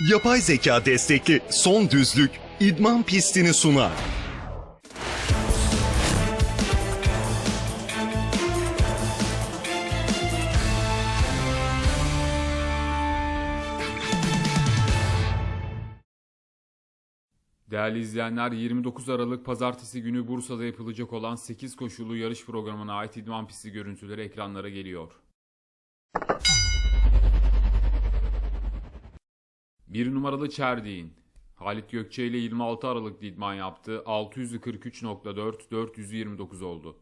Yapay zeka destekli son düzlük idman pistini sunar. Değerli izleyenler 29 Aralık Pazartesi günü Bursa'da yapılacak olan 8 koşulu yarış programına ait idman pisti görüntüleri ekranlara geliyor. Bir numaralı Çerdiğin. Halit Gökçe ile 26 Aralık'ta idman yaptı. 643.4, 429 oldu.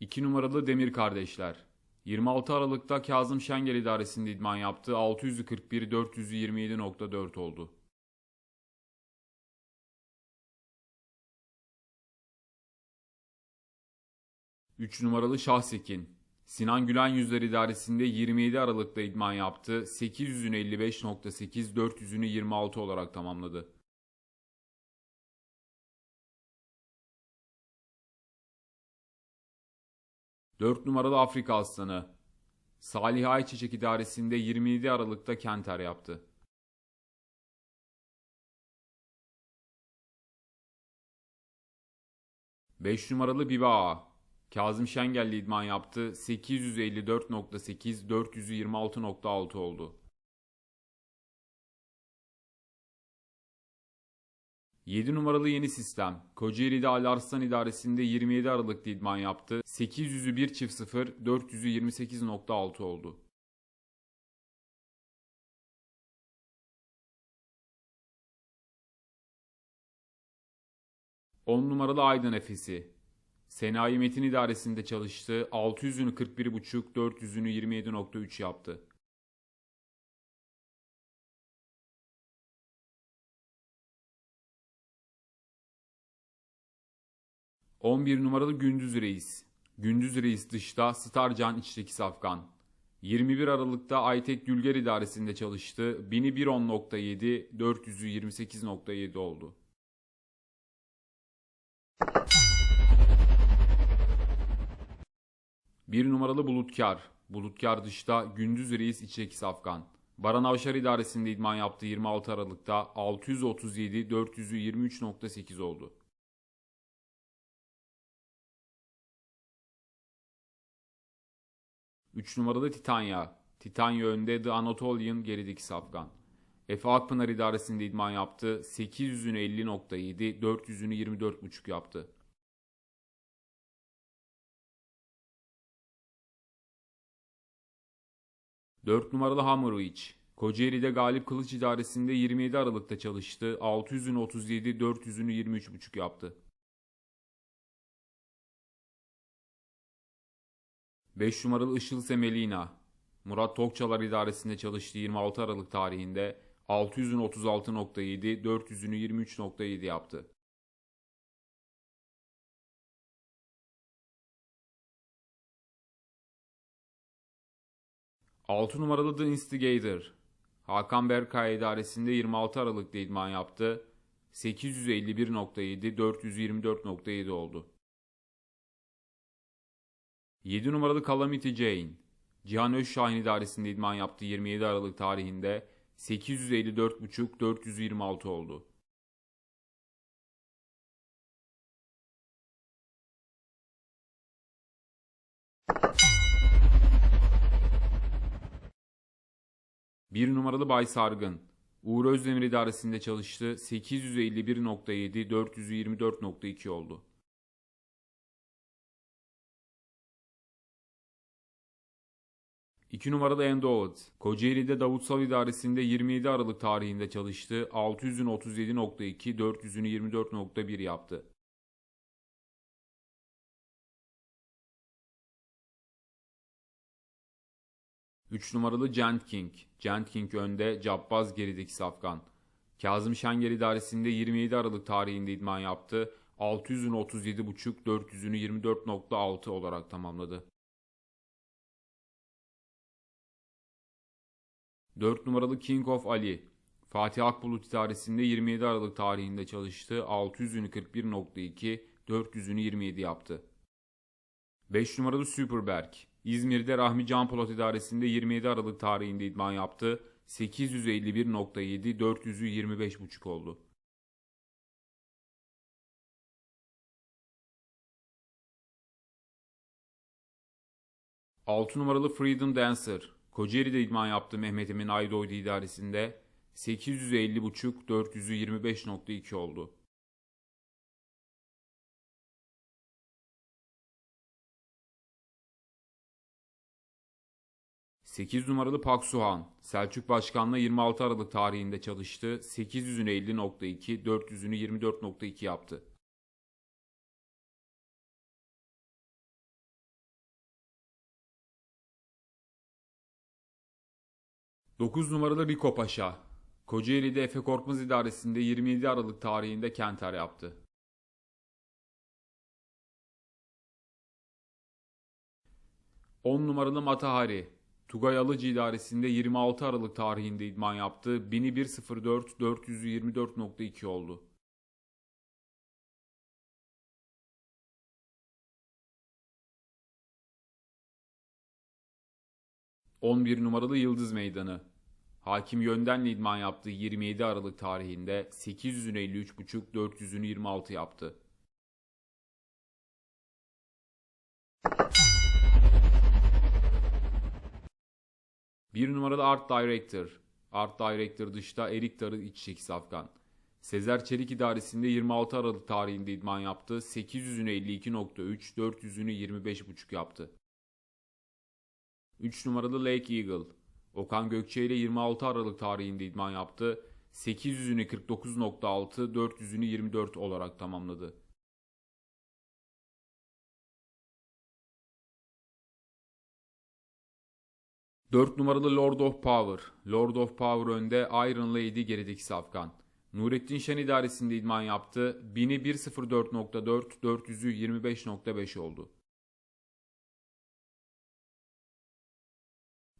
İki numaralı Demir Kardeşler. 26 Aralık'ta Kazım Şengel idaresinde idman yaptı. 641 427.4 oldu. Üç numaralı Şahsekin. Sinan Gülen Yüzler idaresinde 27 Aralık'ta idman yaptı. 800'ünü 55.8, 400'ünü 26 olarak tamamladı. Dört numaralı Afrika Aslanı. Salih Ayçiçek idaresinde 27 Aralık'ta Kenter yaptı. Beş numaralı Biba Ağa. Kazım Şengel'le idman yaptı. 854.8, 426.6 oldu. 7 numaralı yeni sistem. Kocaeli'de Ali Arslan idaresinde 27 Aralık'ta idman yaptı. 800'ü 1 çift 0, 400'ü 28.6 oldu. On numaralı Aydın Efesi. Senayi Metin idaresinde çalıştı. 600'ünü 41.5, 400'ünü 27.3 yaptı. On bir numaralı Gündüz Reis. Gündüz Reis dışta, Starcan içteki safkan. 21 Aralık'ta Aytek Gülger idaresinde çalıştı. 1000'i 110.7, 400'ü 28.7 oldu. Bir numaralı Bulutkar. Bulutkar dışta Gündüz Reis içteki safkan. Baran Avşar idaresinde idman yaptı 26 Aralık'ta 637, 400'ü 23.8 oldu. Üç numaralı Titanya. Titanya önde The Anatolian gerideki safkan. Efe Akpınar idaresinde idman yaptı. 800'ünü 50.7, 400'ünü 24.5 yaptı. Dört numaralı Hammerovic. Kocaeli'de Galip Kılıç idaresinde 27 Aralık'ta çalıştı. 600'ünü 37, 400'ünü 23.5 yaptı. 5 numaralı Işıl Semelina. Murat Tokçalar idaresinde çalıştığı 26 Aralık tarihinde 600'ün 36.7, 400'ünü 23.7 yaptı. Altı numaralı The Instigator. Hakan Berkay idaresinde 26 Aralık'ta idman yaptı. 851.7, 424.7 oldu. 7 numaralı Calamity Jane. Cihan Özşahin idaresinde idman yaptı 27 Aralık tarihinde 854.5 426 oldu. Bir numaralı Bay Sargın. Uğur Özdemir idaresinde çalıştı 851.7 424.2 oldu. 2 numaralı Endowed. Kocaeli'de Davutsal idaresinde 27 Aralık tarihinde çalıştı. 600'ün 37.2, 400'ünü 24.1 yaptı. Üç numaralı Gent King. Gent King önde, Cabbaz gerideki safkan. Kazım Şengel idaresinde 27 Aralık tarihinde idman yaptı. 600'ün 37.5, 400'ünü 24.6 olarak tamamladı. 4 numaralı King of Ali. Fatih Akbulut idaresinde 27 Aralık tarihinde çalıştı. 600'ünü 41.2, 400'ünü 27 yaptı. 5 numaralı Superberg. İzmir'de Rahmi Can Polat idaresinde 27 Aralık tarihinde idman yaptı. 851.7, 400'ü 25.5 oldu. 6 numaralı Freedom Dancer. Kocaeli'de idman yaptı Mehmet Emin Aydoğdu idaresinde. 850.5, 400'ü 25.2 oldu. 8 numaralı Pak Suhan. Selçuk Başkan'la 26 Aralık tarihinde çalıştı. 800'ünü 50.2, 400'ünü 24.2 yaptı. 9 numaralı Riko Paşa. Kocaeli'de Efe Korkmaz idaresinde 27 Aralık tarihinde Kenter yaptı. On numaralı Matahari. Tugay Alıcı idaresinde 26 Aralık tarihinde idman yaptı. 1001.04, 400'ü 24.2 oldu. ...11 numaralı Yıldız Meydanı. Hakim Yönden'le idman yaptığı 27 Aralık tarihinde 800'ünü 53.5, 400'ünü 26 yaptı. Bir numaralı Art Director. Art Director dışta Erik Darı iç çekisi Afgan. Sezer Çelik idaresinde 26 Aralık tarihinde idman yaptı. 800'ünü 52.3, 400'ünü 25.5 yaptı. 3 numaralı Lake Eagle. Okan Gökçe ile 26 Aralık tarihinde idman yaptı. 800'ünü 49.6, 400'ünü 24 olarak tamamladı. Dört numaralı Lord of Power. Lord of Power önde, Iron Lady gerideki safkan. Nurettin Şen idaresinde idman yaptı. 1000'i 1.04.4, 400'ü 25.5 oldu.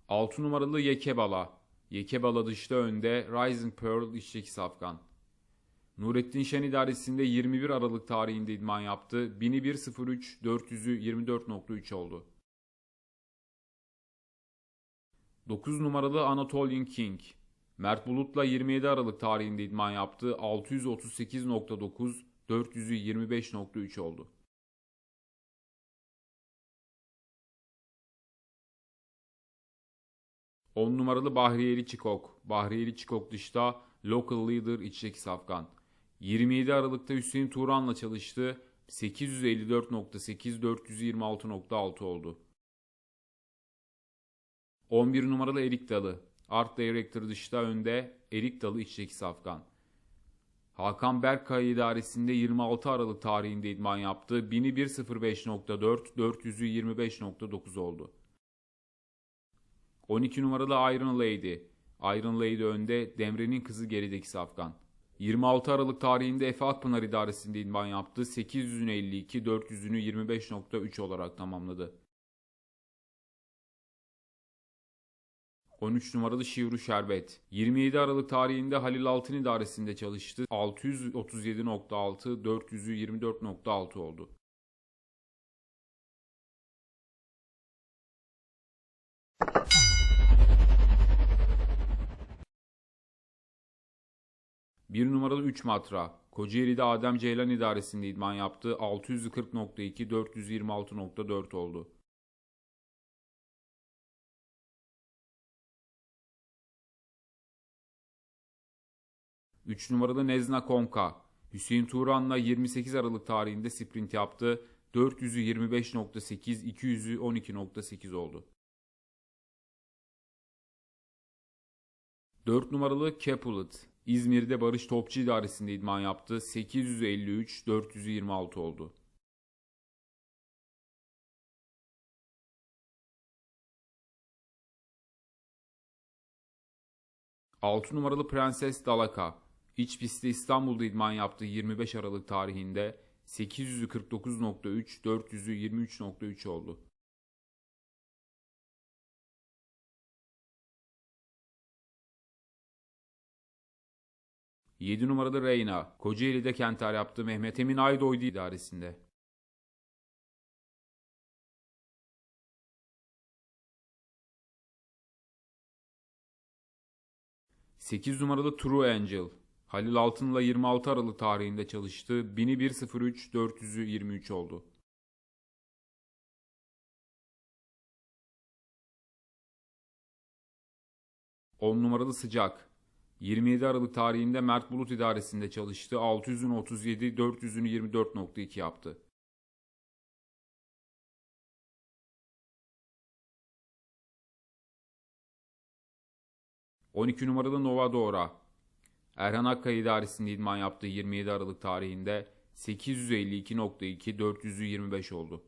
6 numaralı Yekebala. Yekebala dışta önde, Rising Pearl içteki safkan. Nurettin Şen idaresinde 21 Aralık tarihinde idman yaptı. 1000'i 1.03, 400'ü 24.3 oldu. 9 numaralı Anatolian King. Mert Bulut'la 27 Aralık tarihinde idman yaptı. 638.9, 400'ü 25.3 oldu. On numaralı Bahriyeli Çikok. Bahriyeli Çikok dışta Local Leader içteki safkan. 27 Aralık'ta Hüseyin Turan'la çalıştı. 854.8, 426.6 oldu. 11 numaralı Erik Dalı. Art Director dışta önde Erik Dalı içteki safkan. Hakan Berkay idaresinde 26 Aralık tarihinde idman yaptı. 1000'i 1.05.4, 400'ü 25.9 oldu. 12 numaralı Iron Lady. Iron Lady önde, Demre'nin kızı gerideki safkan. 26 Aralık tarihinde Efe Akpınar idaresinde idman yaptı. 800'ünü 52, 400'ünü 25.3 olarak tamamladı. 13 numaralı Şivru Şerbet. 27 Aralık tarihinde Halil Altın idaresinde çalıştı. 637.6, 400'ü 24.6 oldu. Bir numaralı 3 matra. Kocaeli'de Adem Ceylan idaresinde idman yaptı. 640.2, 426.4 oldu. 3 numaralı Nezna Konka. Hüseyin Turan'la 28 Aralık tarihinde sprint yaptı. 400'ü 25.8, 200'ü 12.8 oldu. 4 numaralı Capulet. İzmir'de Barış Topçu idaresinde idman yaptı. 853, 426 oldu. Altı numaralı Prenses Dalaka. İç pistte İstanbul'da idman yaptığı 25 Aralık tarihinde 800'ü 49.3, 400'ü 23.3 oldu. Yedi numaralı Reyna, Kocaeli'de kenter yaptı Mehmet Emin Aydoydu idaresinde. Sekiz numaralı True Angel, Halil Altın'la 26 Aralık tarihinde çalıştı. 1000'i 1.03 400'ü 23 oldu. On numaralı Sıcak. 27 Aralık tarihinde Mert Bulut idaresinde çalıştı. 600'ünü 37, 400'ünü 24.2 yaptı. ...12 numaralı Nova Dora. Erhan Akkaya idaresinde idman yaptığı 27 Aralık tarihinde 852.2 400'ü 25 oldu.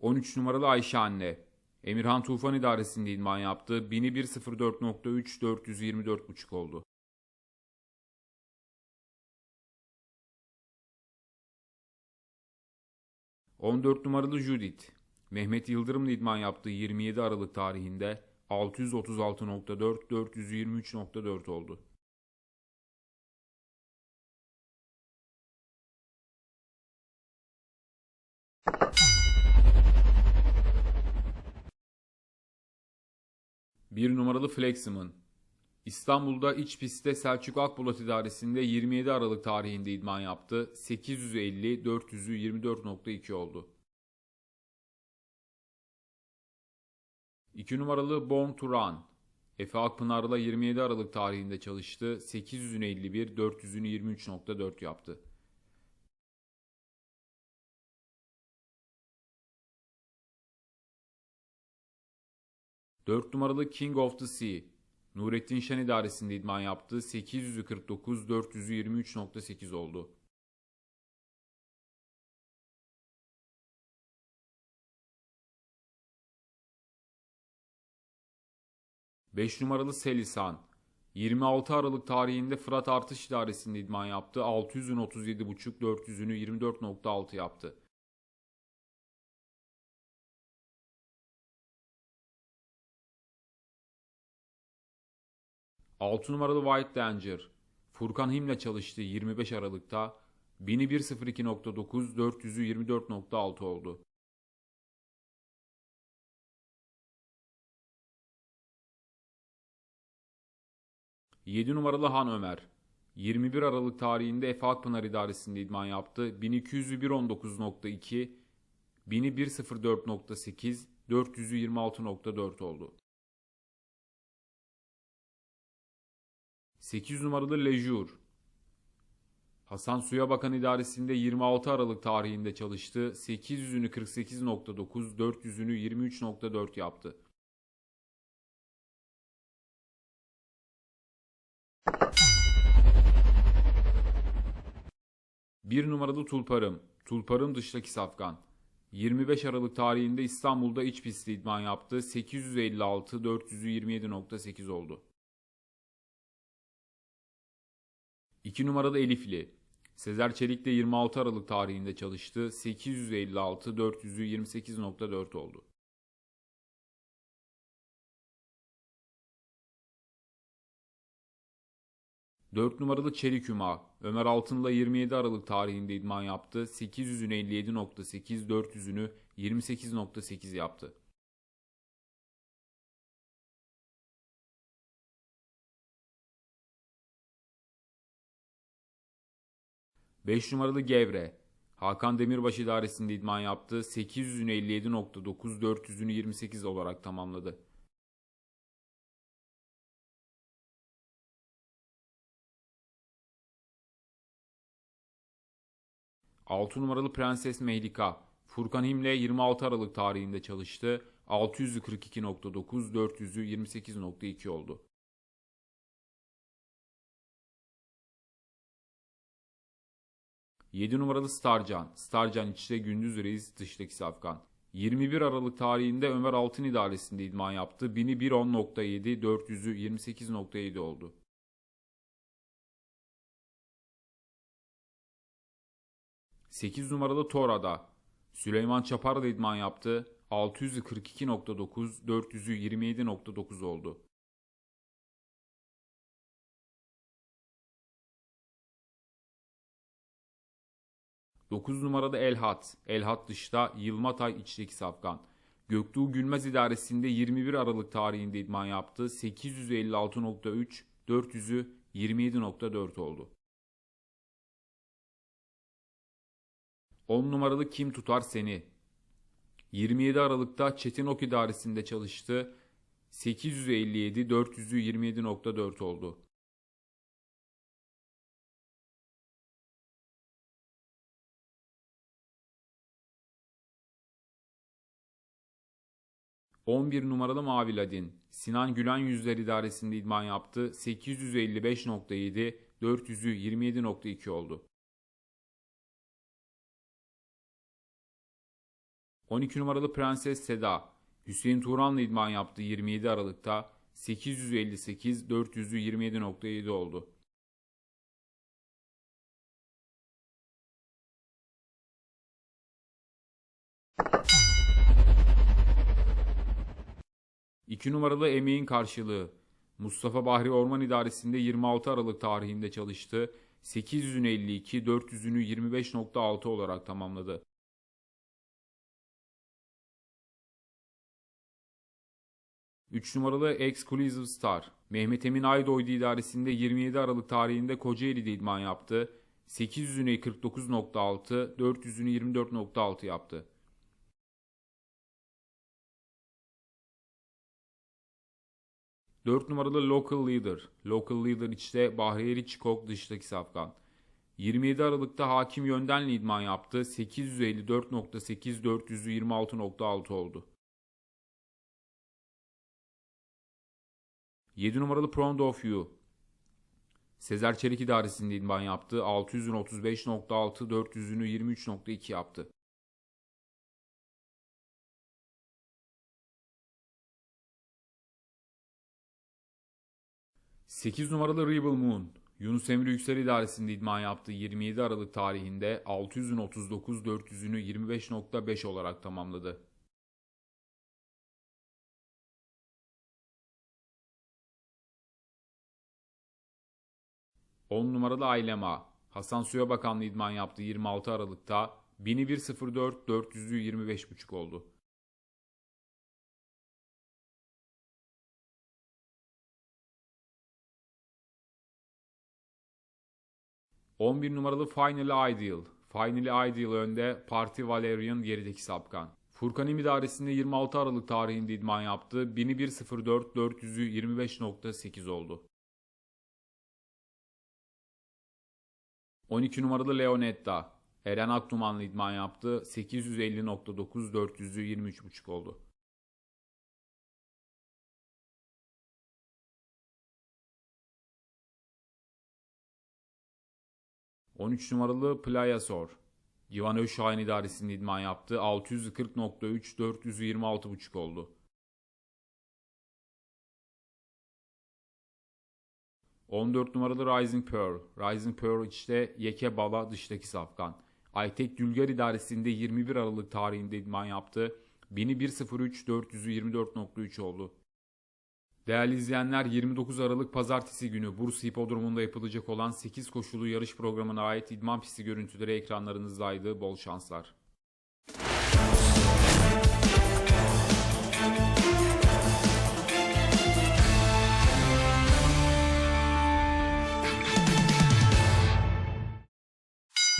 ...13 numaralı Ayşe Anne. Emirhan Tufan idaresinde idman yaptı. 1000'i 1.04.3 424.5 oldu. 14 numaralı Judith. Mehmet Yıldırım'la idman yaptığı 27 Aralık tarihinde 636.4 423.4 oldu. Bir numaralı Fleximan. İstanbul'da iç pistte Selçuk Akbulat idaresinde 27 Aralık tarihinde idman yaptı. 850 400'ü 24.2 oldu. 2 numaralı Born to Run. Efe Akpınar'la 27 Aralık tarihinde çalıştı. 800'ünü 51, 400'ünü 23.4 yaptı. Dört numaralı King of the Sea. Nurettin Şen idaresinde idman yaptı. 800'ü 49, 400'ü 23.8 oldu. Beş numaralı Selisan. 26 Aralık tarihinde Fırat Artış İdaresi'nde idman yaptı. 600'ün 37.5, 400'ünü 24.6 yaptı. Altı numaralı White Danger. Furkan Him'le çalıştığı 25 Aralık'ta 1000'i 1.02.9, 400'ü 24.6 oldu. Yedi numaralı Han Ömer. 21 Aralık tarihinde Efe Akpınar idaresinde idman yaptı. 1200'ü 1.19.2, 1000'i 1.04.8, 400'ü 26.4 oldu. 8 numaralı Lejur. Hasan Suya Bakan idaresinde 26 Aralık tarihinde çalıştı. 800'ünü 48.9, 400'ünü 23.4 yaptı. Bir numaralı Tulparım. Tulparım dıştaki safkan. 25 Aralık tarihinde İstanbul'da iç pistte idman yaptı. 856, 400'ü 27.8 oldu. 2 numaralı Elifli. Sezer Çelik de 26 Aralık tarihinde çalıştı. 856, 400'ü 28.4 oldu. Dört numaralı Çelik Hüma. Ömer Altın'la 27 Aralık tarihinde idman yaptı. 800'ünü 57.8, 400'ünü 28.8 yaptı. Beş numaralı Gevre. Hakan Demirbaş idaresinde idman yaptı. 800'ünü 57.9, 400'ünü 28 olarak tamamladı. Altı numaralı Prenses Mehlika. Furkan Him'le 26 Aralık tarihinde çalıştı. 600'ü 42.9, 400'ü 28.2 oldu. 7 numaralı Starcan. Starcan içte Gündüz Reis dıştaki Safkan. 21 Aralık tarihinde Ömer Altın idaresinde idman yaptı. 1000'i 1.10.7, 400'ü 28.7 oldu. Sekiz numaralı Tora'da Süleyman Çapar da idman yaptı. 600'ü 42.9, 400'ü 27.9 oldu. 9 numarada Elhat. Elhat dışta Yılmatay içteki safkan. Göktuğ Gülmez idaresinde 21 Aralık tarihinde idman yaptı. 856.3, 400'ü 27.4 oldu. 10 numaralı Kim Tutar Seni. 27 Aralık'ta Çetin Ok idaresinde çalıştı. 857, 400'ü 27.4 oldu. ...11 numaralı Mavi Ladin. Sinan Gülen Yüzler idaresinde idman yaptı. 855.7, 400'ü 27.2 oldu. 12 numaralı Prenses Seda. Hüseyin Turan'la idman yaptı 27 Aralık'ta. 858, 400'ü 27.7 oldu. İki numaralı emeğin karşılığı. Mustafa Bahri Orman İdaresi'nde 26 Aralık tarihinde çalıştı. 800'ünü 52, 400'ünü 25.6 olarak tamamladı. 3 numaralı Exclusive Star. Mehmet Emin Aydoğdu idaresinde 27 Aralık tarihinde Kocaeli'de idman yaptı. 800'üne 49.6, 400'ünü 24.6 yaptı. Dört numaralı Local Leader. Local Leader içte Bahriyeli Çikok dıştaki safkan. 27 Aralık'ta hakim yöndenle idman yaptı. 854.8, 400'ü 26.6 oldu. 7 numaralı Proud of You. Sezer Çelik idaresinde idman yaptı. 600'ün 35.6, 400'ünü 23.2 yaptı. Sekiz numaralı Rebel Moon. Yunus Emre Yüksel idaresinde idman yaptı. 27 Aralık tarihinde 600'ün 39, 400'ünü 25.5 olarak tamamladı. 10 numaralı Aylema. Hasan Suya Bakanlı idman yaptı 26 Aralık'ta. 1104 400'ü 25.5 oldu. ...11 numaralı Finally Ideal. Finally Ideal önde, Parti Valerian gerideki sapkan. Furkan İm idaresinde 26 Aralık tarihinde idman yaptı. 1104 400'ü 25.8 oldu. 12 numaralı Leonetta. Eren Akduman'la idman yaptı. 850.9 400'ü 23.5 oldu. ...13 numaralı Playa Sor. Civan Özşahin idaresinde idman yaptı. 640.3 400'ü 26.5 oldu. 14 numaralı Rising Pearl. Rising Pearl içte Yeke Bala dıştaki safkan. Aytek Dülger idaresinde 21 Aralık tarihinde idman yaptı. 1001.03 400'ü 24.3 oldu. Değerli izleyenler 29 Aralık Pazartesi günü Bursa Hipodromu'nda yapılacak olan 8 koşulu yarış programına ait idman pisti görüntüleri ekranlarınızdaydı. Bol şanslar.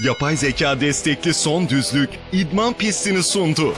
Yapay zeka destekli son düzlük idman pistini sundu.